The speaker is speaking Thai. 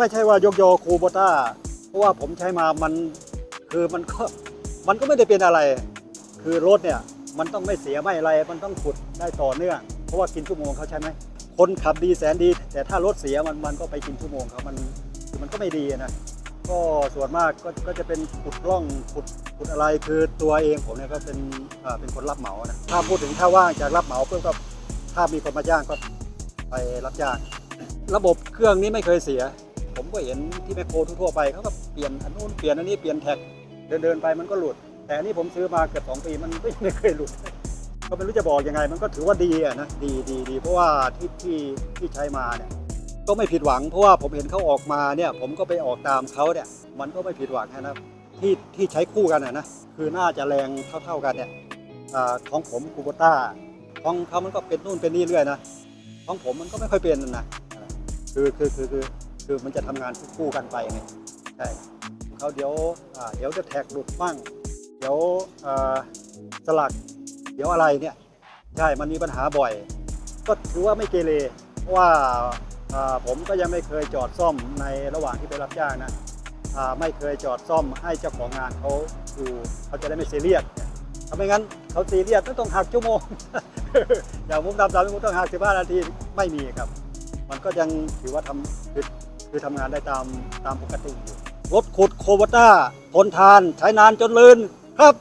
ไม่ใช่ว่ายกยอคูโบต้า เพราะว่าผมใช้มามันคือมันก็มันก็ไม่ได้เป็นอะไร คือรถเนี่ยมันต้องไม่เสียไม่อะไรมันต้องขุดได้ต่อเนื่อง เพราะว่ากินชั่วโมงเขาใช่ไหมคนขับดีแสนดี แต่ถ้ารถเสียมันมันก็ไปกินชั่วโมงเขามันมันก็ไม่ดีนะก็ส่วนมากก็ก็จะเป็นขุดร่องขุดขุดอะไรคือตัวเองผมเนี่ยก็เป็นอ่าเป็นคนรับเหมานะถ้าพูดถึงถ้าว่างจากรับเหมาเพื่อก็ถ้ามีคนมาจ้างก็ไปรับจ้าง ระบบเครื่องนี้ไม่เคยเสีย ก็เห็นที่แมคโครทั่วไปเขาก็เปลี่ยนอันนู้นเปลี่ยนอันนี้เปลี่ยนแท็กเดินเดินๆไปมันก็หลุด แต่อันนี้ผมซื้อมาเกือบสองปีมันไม่ไม่เคยหลุด ก็ไม่รู้จะบอกยังไง มันก็ถือว่าดีอะนะดีดีดีเพราะว่าที่ที่ที่ใช้มาเนี่ยก็ไม่ผิดหวังเพราะว่าผมเห็นเขาออกมาเนี่ย ผมก็ไปออกตามเขาเนี่ย มันก็ไม่ผิดหวังนะที่ที่ใช้คู่กันนะนะคือน่าจะแรงเท่า ๆกันเนี่ยอของผมคูโบต้าของเขามันก็เป็นนู่นเป็นนี่เรื่อยนะของผมมันก็ไม่ค่อยเป็นนะคือคือคือคือ คือมันจะทำงานคู่กันไปไงใช่เขาเดี๋ยวเดี๋ยวจะแท็กหลุดบ้าง เดี๋ยวสลัก เดี๋ยวอะไรเนี่ยใช่มันมีปัญหาบ่อย ก็ถือว่าไม่เกเรเพราะว่าผมก็ยังไม่เคยจอดซ่อมในระหว่างที่ไปรับจ้างนะไม่เคยจอดซ่อมให้เจ้าของงานเขาดูเขาจะได้ไม่ซียเรียสถ้าไม่งั้นเขาซีเรียสต้องหักชั่วโมง อย่างมุมดำสามมุมต้องหักสิบห้านาทีไม่มีครับ มันก็ยังถือว่าทำคือ คือทำงานได้ตามตามปกติอยู่รถขุดโควต้าทนทานใช้นานจนลืนครับ